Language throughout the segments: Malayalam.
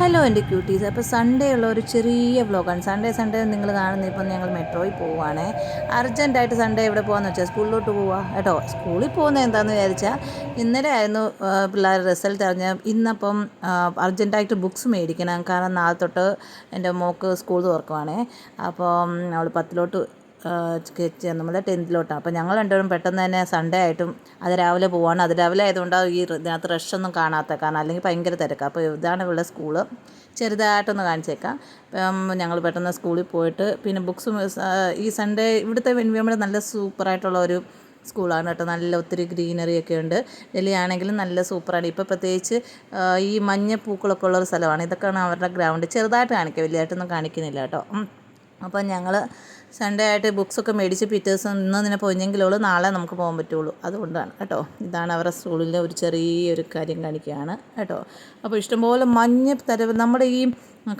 ഹലോ എന്റെ ക്യൂട്ടീസ് അപ്പോൾ സൺഡേ ഉള്ള ഒരു ചെറിയ വ്ലോഗാണ്. സൺഡേ സൺഡേ നിങ്ങൾ കാണുന്ന ഇപ്പം ഞങ്ങൾ മെട്രോയിൽ പോവുകയാണേ. അർജന്റായിട്ട് സൺഡേ എവിടെ പോകാമെന്ന് വെച്ചാൽ സ്കൂളിലോട്ട് പോവുക. കേട്ടോ സ്കൂളിൽ പോകുന്നത് എന്താണെന്ന് വിചാരിച്ചാൽ ഇന്നലെ ആയിരുന്നു പിള്ളേർ റിസൾട്ട് അറിഞ്ഞ ഇന്നപ്പം അർജന്റായിട്ട് ബുക്സ് മേടിക്കണം. കാരണം നാളെ തൊട്ട് എന്റെ മോക്ക് സ്കൂൾ തുറക്കുവാണേ. അപ്പം അവൾ പത്തിലോട്ട് നമ്മുടെ ടെൻത്തിലോട്ടാണ് അപ്പോൾ ഞങ്ങൾ രണ്ടുപേരും പെട്ടെന്ന് തന്നെ സൺഡേ ആയിട്ടും അത് രാവിലെ പോവാണ്. അത് രാവിലെ ആയതുകൊണ്ട് ഈ ഇതിനകത്ത് റഷൊന്നും കാണാത്ത കാരണം അല്ലെങ്കിൽ ഭയങ്കര തിരക്കാണ് അപ്പോൾ ഇതാണ് ഇവിടെ സ്കൂൾ ചെറുതായിട്ടൊന്ന് കാണിച്ചേക്കാം. അപ്പം ഞങ്ങൾ പെട്ടെന്ന് സ്കൂളിൽ പോയിട്ട് പിന്നെ ബുക്സും ഈ സൺഡേ ഇവിടുത്തെ വെൻവിയമ്മയുടെ നല്ല സൂപ്പറായിട്ടുള്ള ഒരു സ്കൂളാണ് കേട്ടോ. നല്ല ഒത്തിരി ഗ്രീനറി ഒക്കെ ഉണ്ട്. ഡൽഹി ആണെങ്കിലും നല്ല സൂപ്പറാണ് ഇപ്പോൾ പ്രത്യേകിച്ച് ഈ മഞ്ഞ പൂക്കളൊക്കെ ഉള്ള ഒരു സ്ഥലമാണ്. ഇതൊക്കെയാണ് അവരുടെ ഗ്രൗണ്ട് ചെറുതായിട്ട് കാണിക്കുക വലിയതായിട്ടൊന്നും കാണിക്കുന്നില്ല കേട്ടോ. അപ്പം ഞങ്ങൾ സൺഡേ ആയിട്ട് ബുക്സൊക്കെ മേടിച്ച് പിറ്റേ ദിവസം ഇന്ന് നിന്നെ പോയെങ്കിലുള്ളൂ നാളെ നമുക്ക് പോകാൻ പറ്റുള്ളൂ. അതുകൊണ്ടാണ് കേട്ടോ. ഇതാണ് അവരുടെ സ്കൂളിലെ ഒരു ചെറിയൊരു കാര്യം കാണിക്കുകയാണ് കേട്ടോ. അപ്പോൾ ഇഷ്ടംപോലെ മഞ്ഞ തര നമ്മുടെ ഈ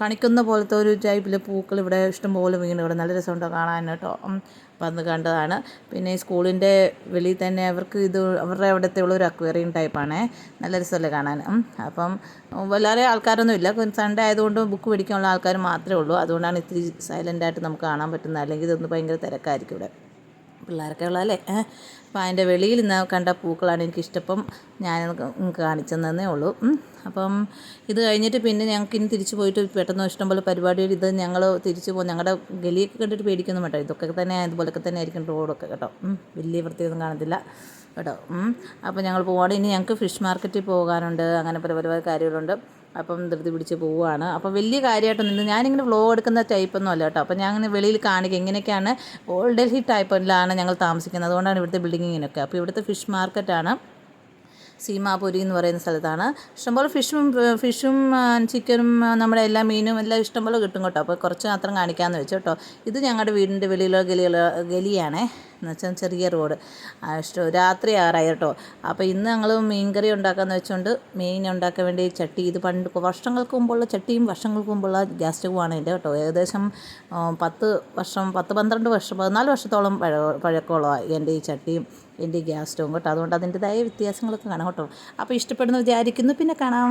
കണിക്കുന്ന പോലത്തെ ഒരു ടൈപ്പിൽ പൂക്കൾ ഇവിടെ ഇഷ്ടംപോലെ വീണ് ഇവിടെ നല്ല രസമുണ്ടോ കാണാൻ കേട്ടോ വന്ന് കണ്ടതാണ്. പിന്നെ ഈ സ്കൂളിന്റെ വെളിയിൽ തന്നെ അവർക്ക് ഇത് അവരുടെ അവിടുത്തെ ഉള്ള ഒരു അക്വേറിയം ടൈപ്പാണേ. നല്ല രസമല്ലേ കാണാൻ. അപ്പം വളരെ ആൾക്കാരൊന്നും ഇല്ല. സൺഡേ ആയതുകൊണ്ട് ബുക്ക് പിടിക്കാനുള്ള ആൾക്കാർ മാത്രമേ ഉള്ളൂ. അതുകൊണ്ടാണ് ഇത്തിരി സൈലന്റായിട്ട് നമുക്ക് കാണാൻ പറ്റുന്നത്. അല്ലെങ്കിൽ ഇതൊന്ന് ഭയങ്കര തിരക്കായിരിക്കും ഇവിടെ. പിള്ളേരൊക്കെ ഉള്ളതല്ലേ? അപ്പോൾ അതിന്റെ വെളിയിൽ നിന്ന് കണ്ട പൂക്കളാണ് എനിക്കിഷ്ടപ്പം ഞാൻ കാണിച്ചു തന്നേ ഉള്ളൂ. അപ്പം ഇത് കഴിഞ്ഞിട്ട് പിന്നെ ഞങ്ങൾക്ക് ഇനി തിരിച്ചു പോയിട്ട് പെട്ടെന്ന് ഇഷ്ടംപോലെ പരിപാടിയിൽ ഇത് ഞങ്ങൾ തിരിച്ചു പോകും ഞങ്ങളുടെ ഗലിയൊക്കെ കണ്ടിട്ട് പേടിക്കുന്നു കേട്ടോ ഇതൊക്കെ തന്നെ ഇതുപോലൊക്കെ തന്നെ ആയിരിക്കും റോഡൊക്കെ കേട്ടോ. വലിയ വൃത്തിയൊന്നും കാണത്തില്ല കേട്ടോ. അപ്പോൾ ഞങ്ങൾ പോവാണ്. ഇനി ഞങ്ങൾക്ക് ഫിഷ് മാർക്കറ്റിൽ പോകാനുണ്ട്. അങ്ങനെ പല പല കാര്യങ്ങളുണ്ട്. അപ്പം ധൃതി പിടിച്ച് പോവുകയാണ്. അപ്പം വലിയ കാര്യമായിട്ടൊന്നും ഞാനിങ്ങനെ വ്ലോഗ് എടുക്കുന്ന ടൈപ്പൊന്നും അല്ല കേട്ടോ. അപ്പോൾ ഞാൻ ഇങ്ങനെ വെളിയിൽ കാണിക്കുക ഇങ്ങനെയൊക്കെയാണ് ഓൾഡ് ഡൽഹി ടൈപ്പിലാണ് ഞങ്ങൾ താമസിക്കുന്നത്. അതുകൊണ്ടാണ് ഇവിടുത്തെ ബിൽഡിങ്ങിനൊക്കെ അപ്പോൾ ഇവിടുത്തെ ഫിഷ് മാർക്കറ്റാണ് സീമാപുരി എന്ന് പറയുന്ന സ്ഥലത്താണ്. ഇഷ്ടംപോലെ ഫിഷും ഫിഷും ചിക്കനും നമ്മുടെ എല്ലാ മീനും എല്ലാം ഇഷ്ടംപോലെ കിട്ടും കേട്ടോ. അപ്പോൾ കുറച്ച് മാത്രം കാണിക്കാമെന്ന് വെച്ചു കേട്ടോ. ഇത് ഞങ്ങളുടെ വീടിന്റെ വെളിയിലുള്ള ഗലിയുള്ള ഗലിയാണേ. എന്ന് വെച്ചാൽ ചെറിയ റോഡ്. രാത്രി ആറായി കേട്ടോ അപ്പോൾ ഇന്ന് ഞങ്ങൾ മീൻകറി ഉണ്ടാക്കാമെന്ന് വെച്ചുകൊണ്ട് മീൻ ഉണ്ടാക്കാൻ വേണ്ടി ചട്ടി ഇത് പണ്ട് വർഷങ്ങൾക്ക് മുമ്പുള്ള ചട്ടിയും വർഷങ്ങൾക്ക് മുമ്പുള്ള ഗ്യാസ് സ്റ്റൗവാണ് എന്റെ കേട്ടോ. ഏകദേശം പത്ത് വർഷം പത്ത് പന്ത്രണ്ട് വർഷം പതിനാല് വർഷത്തോളം പഴ പഴക്കമുള്ളതാണ് എന്റെ ഈ ചട്ടിയും എന്റെ ഗ്യാസ് സ്റ്റൗവും കേട്ടോ. അതുകൊണ്ട് അതിന്റെതായ വ്യത്യാസങ്ങളൊക്കെ കാണാം കേട്ടോ. അപ്പോൾ ഇഷ്ടപ്പെടുന്നു വിചാരിക്കുന്നു. പിന്നെ കാണാം.